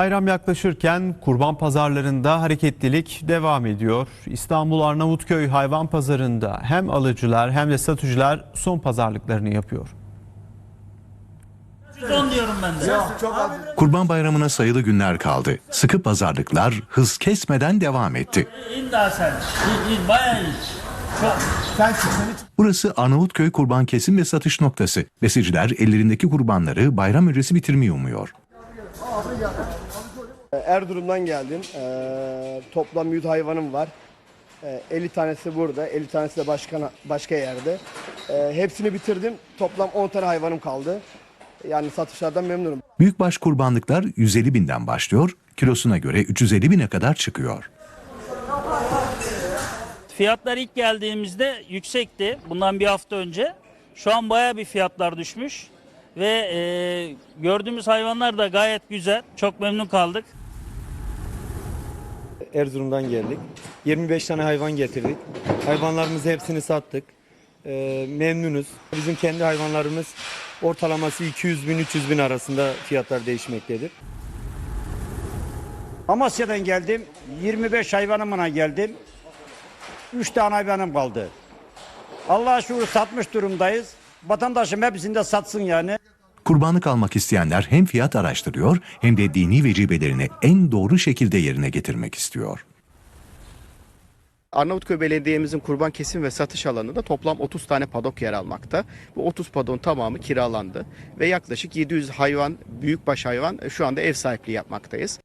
Bayram yaklaşırken kurban pazarlarında hareketlilik devam ediyor. İstanbul Arnavutköy hayvan pazarında hem alıcılar hem de satıcılar son pazarlıklarını yapıyor. 110 diyorum ben de. Kurban Bayramı'na sayılı günler kaldı. Sıkı pazarlıklar hız kesmeden devam etti. İn daha sen. İn, in bayağı in. Çok. Burası Arnavutköy kurban kesim ve satış noktası. Besiciler ellerindeki kurbanları bayram öncesi bitirmeyi umuyor. Erzurum'dan geldim. Ee, toplam 100 hayvanım var. Ee, 50 tanesi burada, 50 tanesi de başka, başka yerde. Ee, hepsini bitirdim. Toplam 10 tane hayvanım kaldı. Yani satışlardan memnunum. Büyükbaş kurbanlıklar 150 binden başlıyor, kilosuna göre 350 bine kadar çıkıyor. Fiyatlar ilk geldiğimizde yüksekti. Bundan bir hafta önce. Şu an bayağı bir fiyatlar düşmüş. Ve e, gördüğümüz hayvanlar da gayet güzel. Çok memnun kaldık. Erzurum'dan geldik. 25 tane hayvan getirdik. Hayvanlarımızı hepsini sattık. Ee, memnunuz. Bizim kendi hayvanlarımız ortalaması 200 bin 300 bin arasında fiyatlar değişmektedir. Amasya'dan geldim. 25 hayvanımla geldim. 3 tane hayvanım kaldı. Allah'a şükür satmış durumdayız. Vatandaşım hepsini de satsın yani. Kurbanlık almak isteyenler hem fiyat araştırıyor hem de dini vecibelerini en doğru şekilde yerine getirmek istiyor. Arnavutköy Belediye'mizin kurban kesim ve satış alanında toplam 30 tane padok yer almakta. Bu 30 padon tamamı kiralandı ve yaklaşık 700 hayvan, büyükbaş hayvan şu anda ev sahipliği yapmaktayız.